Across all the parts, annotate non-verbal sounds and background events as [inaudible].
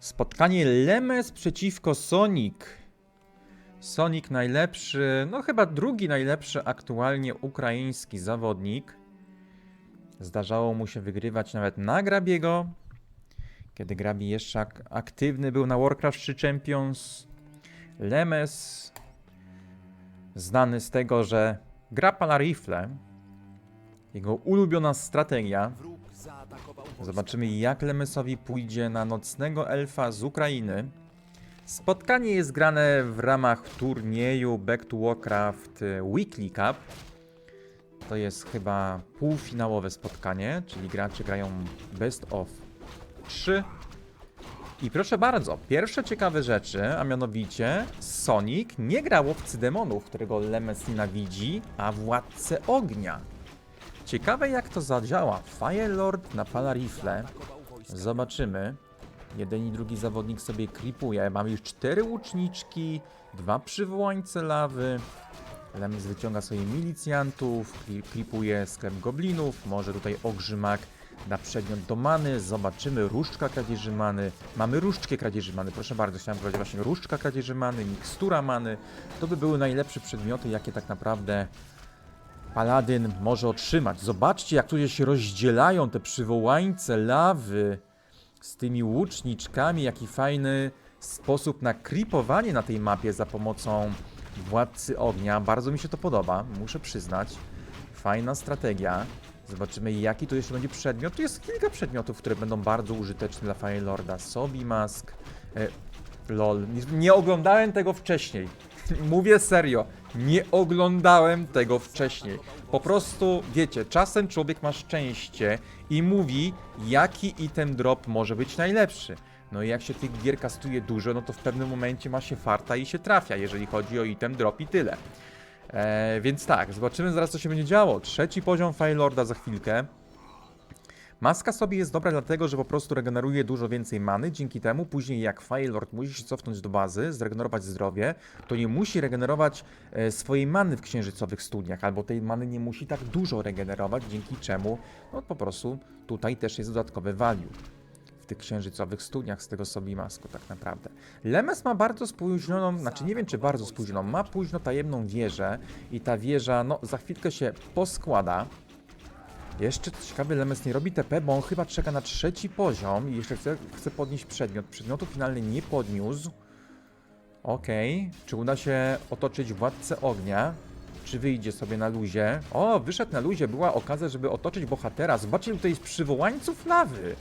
Spotkanie Lemes przeciwko Sonic. Sonic najlepszy, no chyba drugi najlepszy aktualnie ukraiński zawodnik. Zdarzało mu się wygrywać nawet na Grabiego, kiedy Grabi jeszcze ak aktywny był na Warcraft 3 Champions. Lemes, znany z tego, że gra na rifle, jego ulubiona strategia. Zobaczymy, jak Lemesowi pójdzie na nocnego elfa z Ukrainy. Spotkanie jest grane w ramach turnieju Back to Warcraft Weekly Cup. To jest chyba półfinałowe spotkanie, czyli gracze grają best of 3. I proszę bardzo, pierwsze ciekawe rzeczy, a mianowicie Sonic nie gra łowcy demonów, którego Lemes nienawidzi, a władcę ognia. Ciekawe jak to zadziała. Firelord napala rifle. Zobaczymy. Jeden i drugi zawodnik sobie creepuje. Mamy już cztery łuczniczki, dwa przywołańce lawy. Lemis wyciąga sobie milicjantów, creepuje sklep goblinów, może tutaj ogrzymak da przedmiot do many, zobaczymy różdżka kradzieży many, mamy różdżkę kradzieży many, proszę bardzo, chciałem powiedzieć właśnie różdżka kradzieży many, mikstura many, to by były najlepsze przedmioty, jakie tak naprawdę Paladyn może otrzymać. Zobaczcie, jak tu się rozdzielają te przywołańce lawy z tymi łuczniczkami. Jaki fajny sposób na creepowanie na tej mapie za pomocą Władcy Ognia. Bardzo mi się to podoba, muszę przyznać. Fajna strategia. Zobaczymy, jaki tu jeszcze będzie przedmiot. Tu jest kilka przedmiotów, które będą bardzo użyteczne dla Fire Lorda. Sobi Mask. E, lol. Nie oglądałem tego wcześniej. Mówię serio. Nie oglądałem tego wcześniej. Po prostu, wiecie, czasem człowiek ma szczęście i mówi, jaki item drop może być najlepszy. No i jak się tych gier kastuje dużo, no to w pewnym momencie ma się farta i się trafia, jeżeli chodzi o item drop i tyle. Eee, więc tak, zobaczymy zaraz co się będzie działo. Trzeci poziom Firelorda za chwilkę. Maska sobie jest dobra dlatego, że po prostu regeneruje dużo więcej many, dzięki temu później jak Firelord musi się cofnąć do bazy, zregenerować zdrowie, to nie musi regenerować e, swojej many w księżycowych studniach, albo tej many nie musi tak dużo regenerować, dzięki czemu no po prostu tutaj też jest dodatkowe value tych księżycowych studniach z tego sobie masku tak naprawdę. Lemes ma bardzo spóźnioną, znaczy nie wiem czy bardzo spóźnioną, ma późno tajemną wieżę i ta wieża no za chwilkę się poskłada. Jeszcze co ciekawe, Lemes nie robi TP, bo on chyba czeka na trzeci poziom i jeszcze chce, chce podnieść przedmiot. Przedmiotu finalny nie podniósł. Okej, czy uda się otoczyć Władcę Ognia? Czy wyjdzie sobie na luzie? O, wyszedł na luzie, była okazja, żeby otoczyć bohatera. Zobaczcie, tutaj jest przywołańców lawy.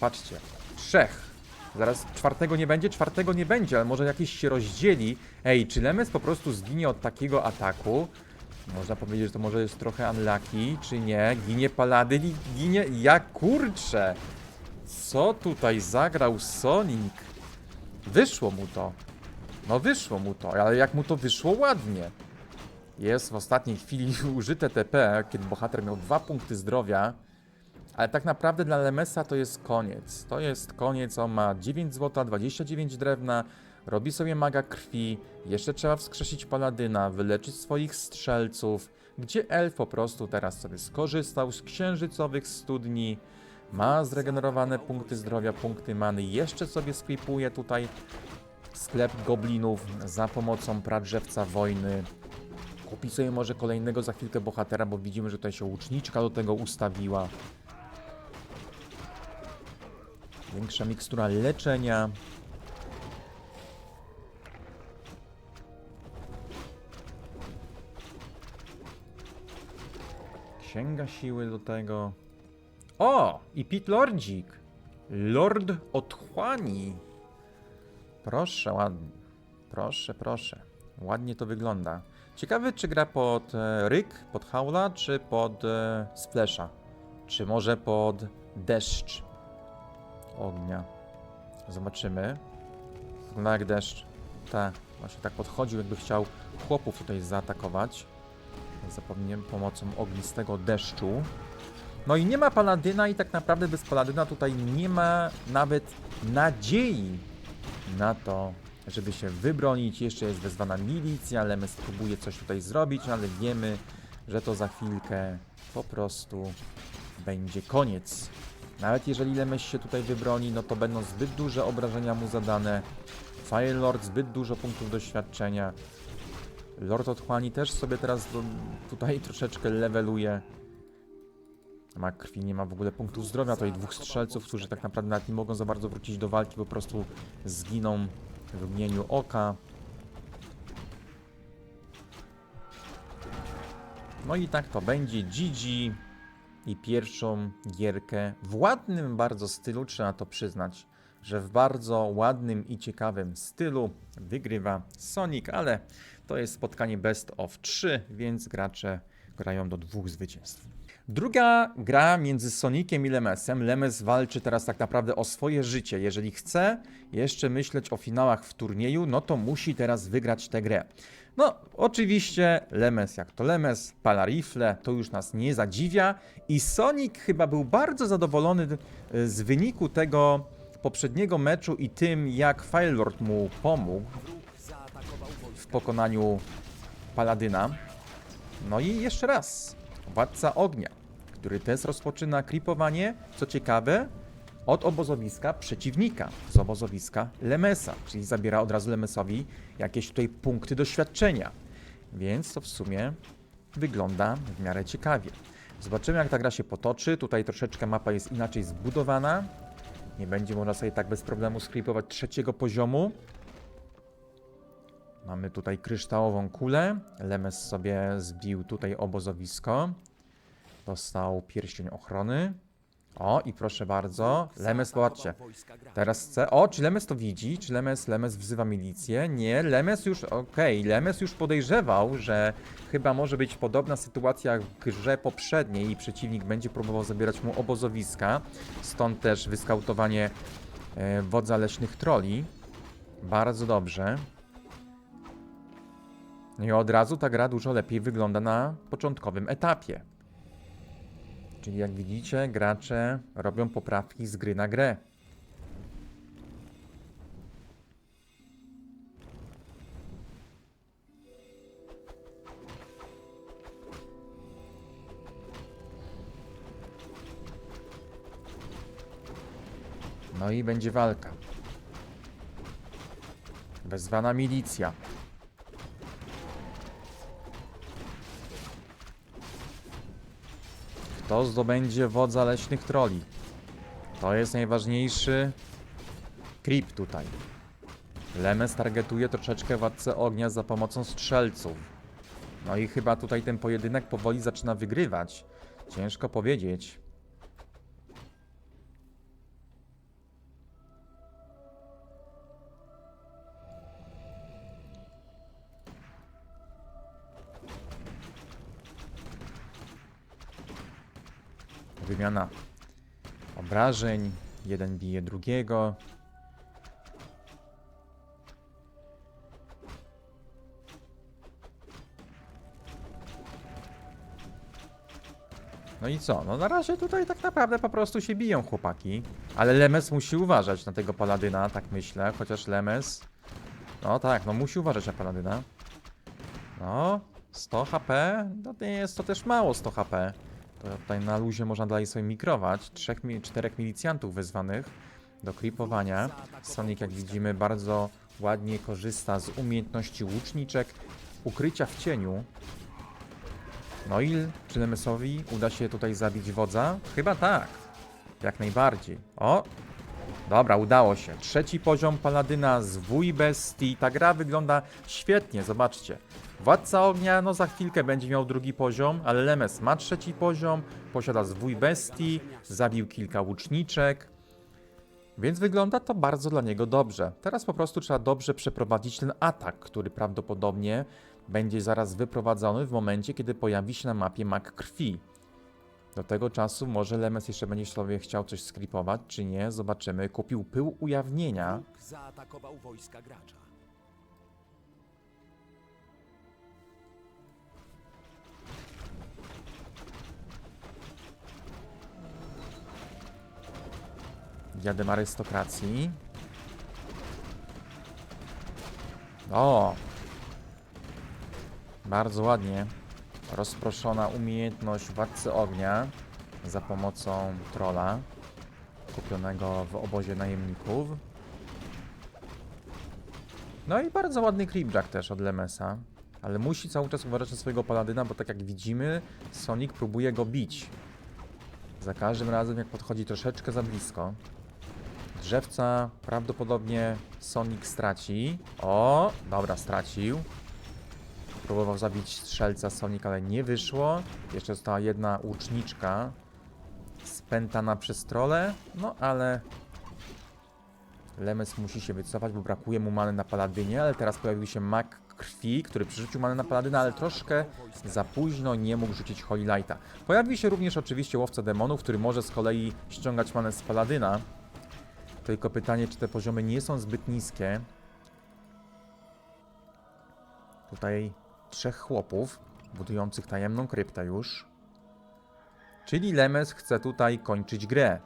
Patrzcie, trzech. Zaraz czwartego nie będzie, czwartego nie będzie, ale może jakiś się rozdzieli. Ej, czy Lemes po prostu zginie od takiego ataku? Można powiedzieć, że to może jest trochę unlucky, czy nie? Ginie Paladyn i ginie... Ja kurczę! Co tutaj zagrał Sonic? Wyszło mu to. No wyszło mu to, ale jak mu to wyszło ładnie. Jest w ostatniej chwili [laughs] użyte TP, kiedy bohater miał dwa punkty zdrowia. Ale tak naprawdę dla Lemesa to jest koniec. To jest koniec, on ma 9 złota, 29 drewna, robi sobie maga krwi, jeszcze trzeba wskrzesić paladyna, wyleczyć swoich strzelców, gdzie elf po prostu teraz sobie skorzystał z księżycowych studni, ma zregenerowane punkty zdrowia, punkty many, jeszcze sobie sklipuje tutaj sklep goblinów za pomocą pradrzewca wojny. Kupi sobie może kolejnego za chwilkę bohatera, bo widzimy, że tutaj się łuczniczka do tego ustawiła. Większa mikstura leczenia. Księga siły do tego. O! I Pit Lordzik. Lord Otchłani. Proszę, ładnie. Proszę, proszę. Ładnie to wygląda. Ciekawy, czy gra pod e, Ryk, pod Haula, czy pod e, Splasha. Czy może pod Deszcz ognia. Zobaczymy. Wygląda jak deszcz. Tak, właśnie tak podchodził, jakby chciał chłopów tutaj zaatakować. Zapomniałem pomocą ognistego deszczu. No i nie ma paladyna i tak naprawdę bez paladyna tutaj nie ma nawet nadziei na to, żeby się wybronić. Jeszcze jest wezwana milicja, Lemes próbuje coś tutaj zrobić, no ale wiemy, że to za chwilkę po prostu będzie koniec. Nawet jeżeli Lemes się tutaj wybroni, no to będą zbyt duże obrażenia mu zadane. Firelord zbyt dużo punktów doświadczenia. Lord Otchłani też sobie teraz do, tutaj [laughs] troszeczkę leveluje. Ma krwi, nie ma w ogóle punktów zdrowia. Tutaj dwóch strzelców, którzy tak naprawdę nawet nie mogą za bardzo wrócić do walki, po prostu zginą w mgnieniu oka. No i tak to będzie. GG i pierwszą gierkę w ładnym bardzo stylu, trzeba to przyznać, że w bardzo ładnym i ciekawym stylu wygrywa Sonic, ale to jest spotkanie best of 3, więc gracze grają do dwóch zwycięstw. Druga gra między Soniciem i Lemesem. Lemes walczy teraz tak naprawdę o swoje życie. Jeżeli chce jeszcze myśleć o finałach w turnieju, no to musi teraz wygrać tę grę. No, oczywiście Lemes jak to Lemes, pala rifle, to już nas nie zadziwia i Sonic chyba był bardzo zadowolony y, z wyniku tego poprzedniego meczu i tym jak Firelord mu pomógł w pokonaniu Paladyna. No i jeszcze raz, Władca Ognia, który też rozpoczyna kripowanie, co ciekawe, od obozowiska przeciwnika, z obozowiska Lemesa, czyli zabiera od razu Lemesowi jakieś tutaj punkty doświadczenia. Więc to w sumie wygląda w miarę ciekawie. Zobaczymy jak ta gra się potoczy. Tutaj troszeczkę mapa jest inaczej zbudowana. Nie będzie można sobie tak bez problemu skripować trzeciego poziomu. Mamy tutaj kryształową kulę. Lemes sobie zbił tutaj obozowisko. Dostał pierścień ochrony. O, i proszę bardzo, Lemes, zobaczcie, teraz chce, o, czy Lemes to widzi, czy Lemes, Lemes wzywa milicję, nie, Lemes już, okej, Lemes już podejrzewał, że chyba może być podobna sytuacja w grze poprzedniej i przeciwnik będzie próbował zabierać mu obozowiska, stąd też wyskautowanie e, wodza leśnych troli, bardzo dobrze. I od razu ta gra dużo lepiej wygląda na początkowym etapie. Czyli jak widzicie, gracze robią poprawki z gry na grę. No i będzie walka. Wezwana milicja. Kto zdobędzie wodza leśnych troli? To jest najważniejszy creep tutaj. Lemes targetuje troszeczkę władcę ognia za pomocą strzelców. No i chyba tutaj ten pojedynek powoli zaczyna wygrywać. Ciężko powiedzieć. Wymiana obrażeń. Jeden bije drugiego. No i co? No na razie tutaj tak naprawdę po prostu się biją chłopaki. Ale Lemes musi uważać na tego paladyna, tak myślę. Chociaż Lemes... No tak, no musi uważać na paladyna. No, 100 HP? No nie jest to też mało 100 HP. To tutaj na luzie można dalej sobie mikrować. Trzech, czterech milicjantów wezwanych do creepowania. Sonic, jak widzimy, bardzo ładnie korzysta z umiejętności łuczniczek, ukrycia w cieniu. No i czy Lemesowi uda się tutaj zabić wodza? Chyba tak. Jak najbardziej. O! Dobra, udało się. Trzeci poziom Paladyna, zwój bestii. Ta gra wygląda świetnie, zobaczcie. Władca ognia, no za chwilkę będzie miał drugi poziom, ale Lemes ma trzeci poziom, posiada zwój bestii, zabił kilka łuczniczek, więc wygląda to bardzo dla niego dobrze. Teraz po prostu trzeba dobrze przeprowadzić ten atak, który prawdopodobnie będzie zaraz wyprowadzony w momencie, kiedy pojawi się na mapie mak krwi. Do tego czasu może Lemes jeszcze będzie sobie chciał coś skripować, czy nie, zobaczymy. Kupił pył ujawnienia. Zaatakował wojska gracza. Diadem arystokracji. O! Bardzo ładnie. Rozproszona umiejętność władcy ognia za pomocą trola. kupionego w obozie najemników. No i bardzo ładny creepjack też od Lemesa. Ale musi cały czas uważać na swojego paladyna, bo tak jak widzimy, Sonic próbuje go bić. Za każdym razem, jak podchodzi troszeczkę za blisko. Drzewca prawdopodobnie Sonic straci. O, dobra, stracił. Próbował zabić strzelca Sonic, ale nie wyszło. Jeszcze została jedna łuczniczka spętana przez trole. No ale Lemes musi się wycofać, bo brakuje mu many na paladynie, ale teraz pojawił się mak krwi, który przerzucił manę na paladyna, ale troszkę za późno nie mógł rzucić Holy Lighta. Pojawił się również oczywiście łowca demonów, który może z kolei ściągać manę z paladyna. Tylko pytanie, czy te poziomy nie są zbyt niskie. Tutaj trzech chłopów budujących tajemną kryptę już. Czyli Lemes chce tutaj kończyć grę.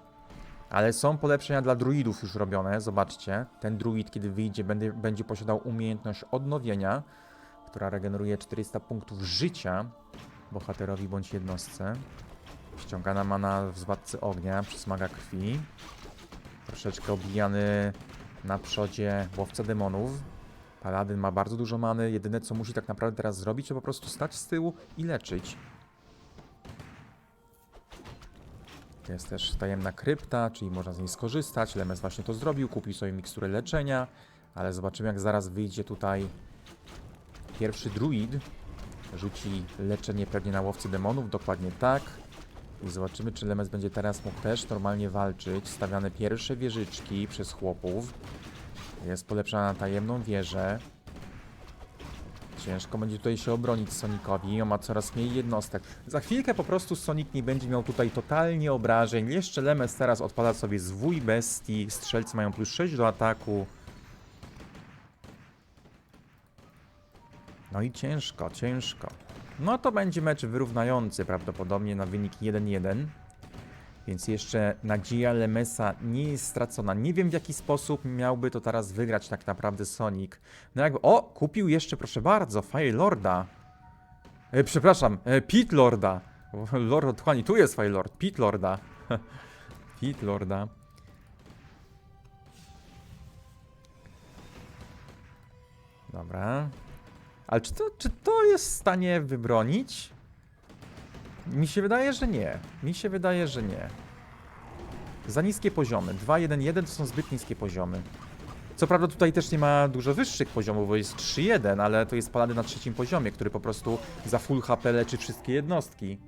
Ale są polepszenia dla druidów już robione, zobaczcie. Ten druid, kiedy wyjdzie, będzie, będzie posiadał umiejętność odnowienia, która regeneruje 400 punktów życia bohaterowi bądź jednostce. Ściągana mana w Zbadcy Ognia przez maga krwi. Troszeczkę obijany na przodzie łowca demonów. Paladyn ma bardzo dużo many. Jedyne co musi tak naprawdę teraz zrobić, to po prostu stać z tyłu i leczyć. Jest też tajemna krypta, czyli można z niej skorzystać. Lemes właśnie to zrobił, kupił sobie miksturę leczenia, ale zobaczymy jak zaraz wyjdzie tutaj pierwszy druid. Rzuci leczenie pewnie na łowcy demonów, dokładnie tak. I zobaczymy, czy Lemes będzie teraz mógł też normalnie walczyć. Stawiane pierwsze wieżyczki przez chłopów. Jest polepszana na tajemną wieżę. Ciężko będzie tutaj się obronić Sonicowi, on ma coraz mniej jednostek. Za chwilkę po prostu Sonic nie będzie miał tutaj totalnie obrażeń. Jeszcze Lemes teraz odpada sobie zwój bestii, strzelcy mają plus 6 do ataku. No i ciężko, ciężko. No to będzie mecz wyrównający prawdopodobnie na wynik 1-1. Więc jeszcze nadzieja Lemesa nie jest stracona. Nie wiem w jaki sposób miałby to teraz wygrać tak naprawdę Sonic. No jakby... O! Kupił jeszcze, proszę bardzo, Fire Lorda. E, przepraszam, e, Pit Lorda. O, [laughs] Lord otchłani, tu jest Fire Lord. Pit Lorda. [laughs] Pit Lorda. Dobra. Ale czy to, czy to jest w stanie wybronić? Mi się wydaje, że nie. Mi się wydaje, że nie. Za niskie poziomy. 2-1-1 to są zbyt niskie poziomy. Co prawda tutaj też nie ma dużo wyższych poziomów, bo jest 3-1, ale to jest palany na trzecim poziomie, który po prostu za full HP leczy wszystkie jednostki.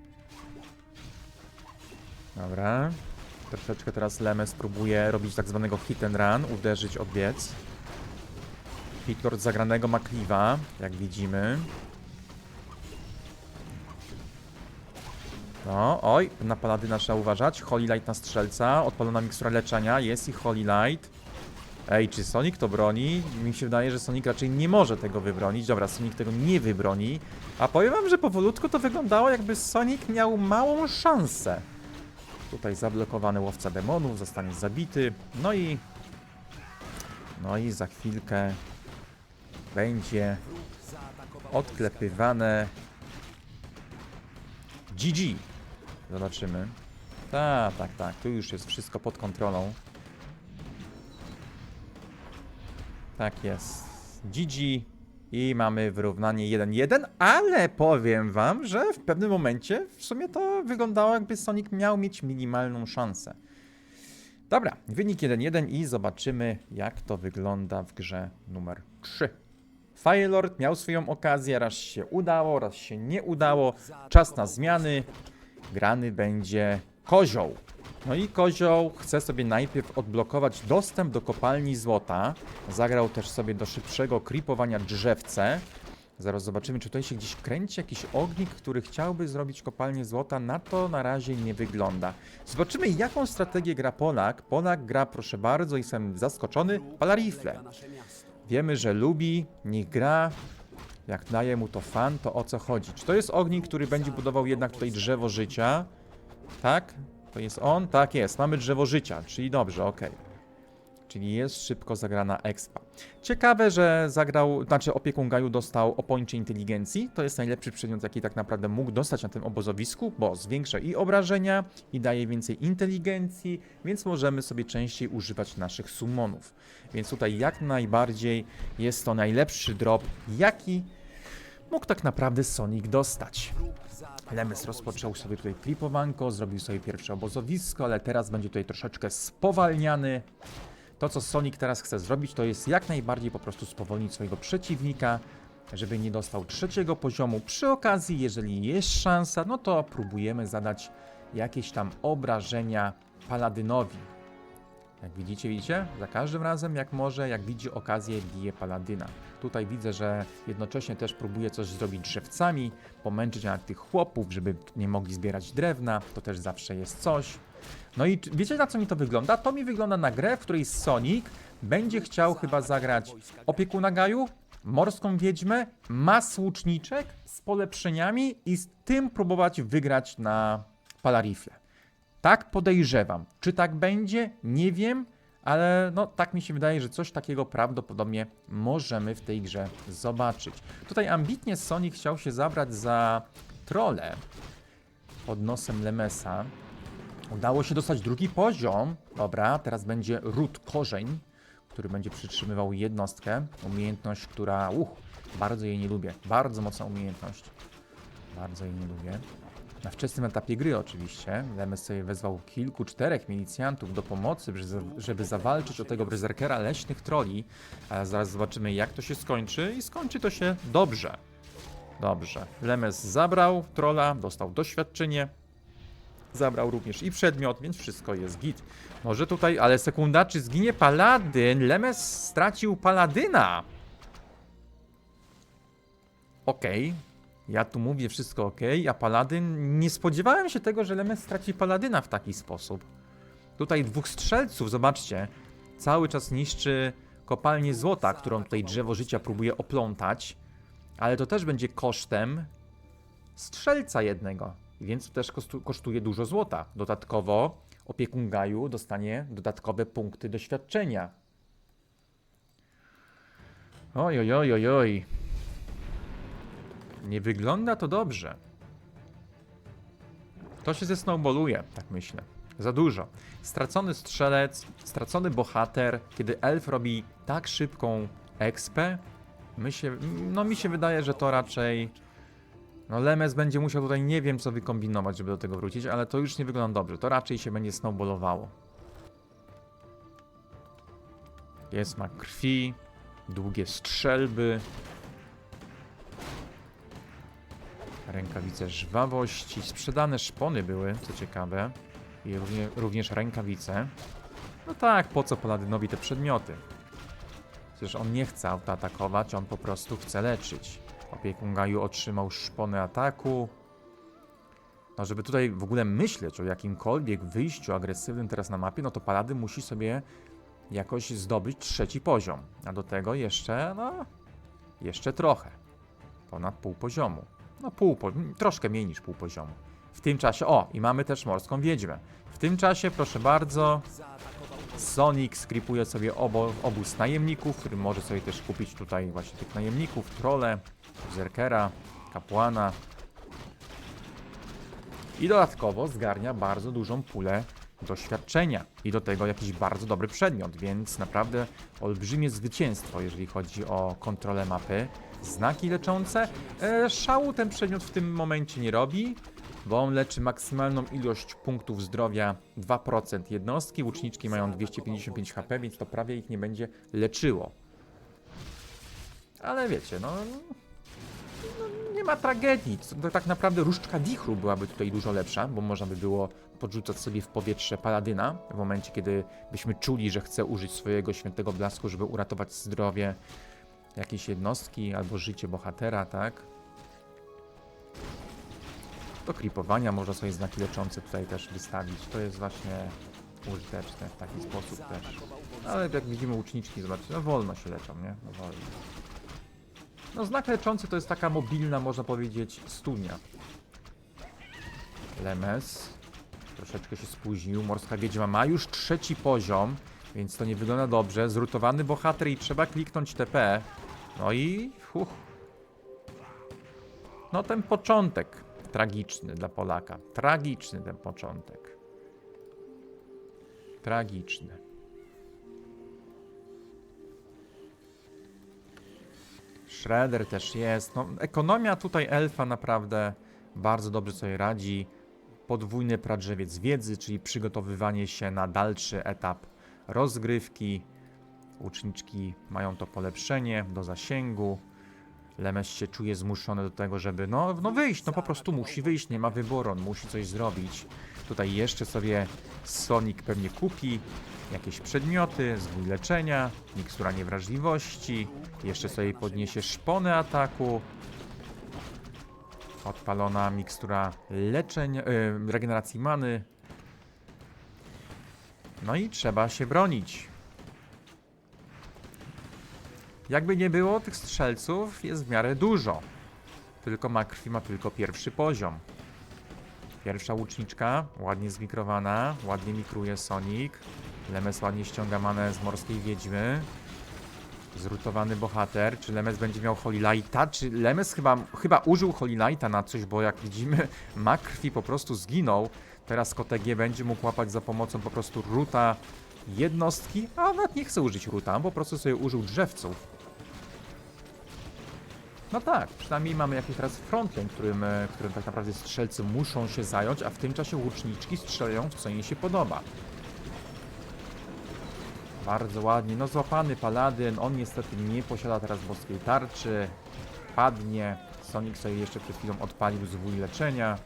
Dobra. Troszeczkę teraz Lemes próbuje robić tak zwanego hit and run, uderzyć, odbiec. Hitlord zagranego ma Kliwa, jak widzimy. No, oj, na paladyna trzeba uważać. Holy Light na strzelca, odpalona mikstura leczenia, jest i Holy Light. Ej, czy Sonic to broni? Mi się wydaje, że Sonic raczej nie może tego wybronić. Dobra, Sonic tego nie wybroni. A powiem wam, że powolutku to wyglądało jakby Sonic miał małą szansę. Tutaj zablokowany łowca demonów, zostanie zabity. No i... No i za chwilkę będzie odklepywane GG. Zobaczymy. Tak, tak, tak. Tu już jest wszystko pod kontrolą. Tak jest. GG. I mamy wyrównanie 1-1, ale powiem wam, że w pewnym momencie w sumie to wyglądało jakby Sonic miał mieć minimalną szansę. Dobra, wynik 1-1 i zobaczymy jak to wygląda w grze numer 3. Firelord miał swoją okazję, raz się udało, raz się nie udało. Czas na zmiany. Grany będzie kozioł. No i kozioł chce sobie najpierw odblokować dostęp do kopalni złota. Zagrał też sobie do szybszego kripowania drzewce. Zaraz zobaczymy, czy tutaj się gdzieś kręci jakiś ognik, który chciałby zrobić kopalnię złota. Na to na razie nie wygląda. Zobaczymy, jaką strategię gra Polak. Polak gra, proszę bardzo, jestem zaskoczony, palarifle. Wiemy, że lubi, niech gra. Jak daje mu to fan, to o co chodzi? Czy to jest ognik, który będzie budował jednak tutaj drzewo życia? Tak? To jest on? Tak jest. Mamy drzewo życia, czyli dobrze, okej. Czyli jest szybko zagrana expa. Ciekawe, że zagrał, znaczy opiekun Gaju dostał opończe inteligencji. To jest najlepszy przedmiot, jaki tak naprawdę mógł dostać na tym obozowisku, bo zwiększa i obrażenia, i daje więcej inteligencji, więc możemy sobie częściej używać naszych summonów. Więc tutaj jak najbardziej jest to najlepszy drop, jaki mógł tak naprawdę Sonic dostać. Lemes rozpoczął sobie tutaj klipowanko, zrobił sobie pierwsze obozowisko, ale teraz będzie tutaj troszeczkę spowalniany. To, co Sonic teraz chce zrobić, to jest jak najbardziej po prostu spowolnić swojego przeciwnika, żeby nie dostał trzeciego poziomu. Przy okazji, jeżeli jest szansa, no to próbujemy zadać jakieś tam obrażenia Paladynowi. Jak widzicie, widzicie? Za każdym razem, jak może, jak widzi okazję, bije Paladyna. Tutaj widzę, że jednocześnie też próbuje coś zrobić drzewcami, pomęczyć nawet tych chłopów, żeby nie mogli zbierać drewna. To też zawsze jest coś. No i wiecie na co mi to wygląda? To mi wygląda na grę, w której Sonic będzie chciał chyba zagrać opiekuna Gaju, morską wiedźmę, mas łuczniczek z polepszeniami i z tym próbować wygrać na Palarifle. Tak podejrzewam. Czy tak będzie? Nie wiem, ale no tak mi się wydaje, że coś takiego prawdopodobnie możemy w tej grze zobaczyć. Tutaj ambitnie Sonic chciał się zabrać za trole pod nosem Lemesa. Udało się dostać drugi poziom. Dobra, teraz będzie ród korzeń, który będzie przytrzymywał jednostkę. Umiejętność, która. Uch, bardzo jej nie lubię. Bardzo mocna umiejętność. Bardzo jej nie lubię. Na wczesnym etapie gry oczywiście. Lemes sobie wezwał kilku, czterech milicjantów do pomocy, żeby za- żeby zawalczyć o tego berserkera leśnych troli. Ale zaraz zobaczymy jak to się skończy i skończy to się dobrze. Dobrze. Lemes zabrał trola, dostał doświadczenie. Zabrał również i przedmiot, więc wszystko jest git. Może tutaj, ale sekunda, czy zginie paladyn? Lemes stracił paladyna. Okej. Ja tu mówię wszystko ok, a paladyn... Nie spodziewałem się tego, że Lemes straci paladyna w taki sposób. Tutaj dwóch strzelców, zobaczcie. Cały czas niszczy kopalnię złota, którą tutaj drzewo życia próbuje oplątać. Ale to też będzie kosztem strzelca jednego, więc też kosztu, kosztuje dużo złota. Dodatkowo opiekun Gaju dostanie dodatkowe punkty doświadczenia. Oj, oj, oj, oj, oj. Nie wygląda to dobrze. To się zesnowballuje, tak myślę. Za dużo. Stracony strzelec, stracony bohater, kiedy elf robi tak szybką expę, my się, no mi się wydaje, że to raczej no Lemes będzie musiał tutaj nie wiem co wykombinować, żeby do tego wrócić, ale to już nie wygląda dobrze. To raczej się będzie snowballowało. Jest ma krwi, długie strzelby, rękawice żwawości, sprzedane szpony były, co ciekawe, i równie, również rękawice. No tak, po co Paladynowi te przedmioty? Przecież on nie chce auta atakować, on po prostu chce leczyć. Opiekun Gaju otrzymał szpony ataku. No, żeby tutaj w ogóle myśleć o jakimkolwiek wyjściu agresywnym teraz na mapie, no to Paladyn musi sobie jakoś zdobyć trzeci poziom. A do tego jeszcze, no, jeszcze trochę. Ponad pół poziomu. No pół, troszkę mniej niż pół poziomu. W tym czasie, o, i mamy też morską wiedźmę. W tym czasie, proszę bardzo, Sonic skripuje sobie obo, obóz najemników, który może sobie też kupić tutaj właśnie tych najemników, trole, zerkera, kapłana. I dodatkowo zgarnia bardzo dużą pulę doświadczenia i do tego jakiś bardzo dobry przedmiot, więc naprawdę olbrzymie zwycięstwo, jeżeli chodzi o kontrolę mapy. Znaki leczące. E, szału ten przedmiot w tym momencie nie robi, bo on leczy maksymalną ilość punktów zdrowia 2% jednostki. Łuczniczki mają 255 HP, więc to prawie ich nie będzie leczyło. Ale wiecie, no, no nie ma tragedii. To tak naprawdę różdżka wichru byłaby tutaj dużo lepsza, bo można by było podrzucać sobie w powietrze paladyna w momencie, kiedy byśmy czuli, że chce użyć swojego świętego blasku, żeby uratować zdrowie jakiejś jednostki albo życie bohatera, tak? Do klipowania można sobie znaki leczące tutaj też wystawić. To jest właśnie użyteczne w taki sposób też. Ale jak widzimy łuczniczki, zobaczcie, no wolno się leczą, nie? No wolno. No znak leczący to jest taka mobilna, można powiedzieć, studnia. Lemes. Troszeczkę się spóźnił. Morska Wiedźma ma już trzeci poziom. Więc to nie wygląda dobrze. Zrutowany bohater i trzeba kliknąć TP. No i... Huch. No ten początek tragiczny dla Polaka. Tragiczny ten początek. Tragiczny. Shredder też jest. No, ekonomia tutaj elfa naprawdę bardzo dobrze sobie radzi. Podwójny pradrzewiec wiedzy, czyli przygotowywanie się na dalszy etap rozgrywki. Uczniczki mają to polepszenie do zasięgu. Lemes się czuje zmuszony do tego, żeby no, no wyjść, no po prostu musi wyjść, nie ma wyboru, on musi coś zrobić. Tutaj jeszcze sobie Sonic pewnie kupi jakieś przedmioty, zwój leczenia, mikstura niewrażliwości, jeszcze sobie podniesie szponę ataku, odpalona mikstura leczeń, yy, regeneracji many. No i trzeba się bronić. Jakby nie było, tych strzelców jest w miarę dużo. Tylko ma krwi ma tylko pierwszy poziom. Pierwsza łuczniczka, ładnie zmikrowana, ładnie mikruje Sonic. Lemes ładnie ściąga manę z Morskiej Wiedźmy. Zrutowany bohater. Czy Lemes będzie miał Holy Lighta? Czy Lemes chyba, chyba użył Holy Lighta na coś, bo jak widzimy, [laughs] ma krwi po prostu zginął. Teraz KTG będzie mógł łapać za pomocą po prostu ruta jednostki, a nawet nie chce użyć ruta, po prostu sobie użył drzewców. No tak, przynajmniej mamy jakiś teraz frontline, którym, e, którym tak naprawdę strzelcy muszą się zająć, a w tym czasie łuczniczki strzelają w co im się podoba. Bardzo ładnie, no złapany paladyn, on niestety nie posiada teraz boskiej tarczy, padnie, Sonic sobie jeszcze przed chwilą odpalił zwój leczenia.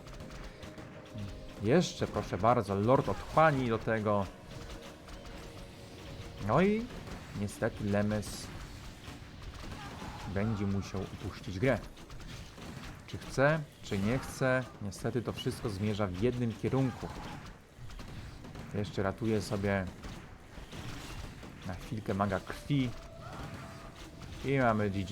Jeszcze proszę bardzo, Lord odchwani do tego. No i niestety Lemes będzie musiał upuścić grę. Czy chce, czy nie chce, niestety to wszystko zmierza w jednym kierunku. Jeszcze ratuje sobie na chwilkę maga krwi. I mamy GG.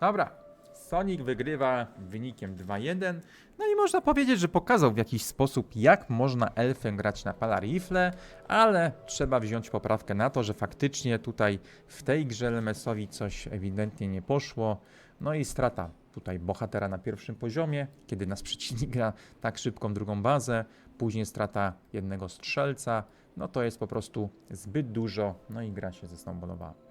Dobra. Sonic wygrywa wynikiem 2-1. No i można powiedzieć, że pokazał w jakiś sposób, jak można elfem grać na Palarifle, ale trzeba wziąć poprawkę na to, że faktycznie tutaj w tej grze Lemesowi coś ewidentnie nie poszło. No i strata tutaj bohatera na pierwszym poziomie, kiedy nas [laughs] przeciwnik gra tak szybką drugą bazę, później strata jednego strzelca, no to jest po prostu zbyt dużo, no i gra się zesnowbolowała.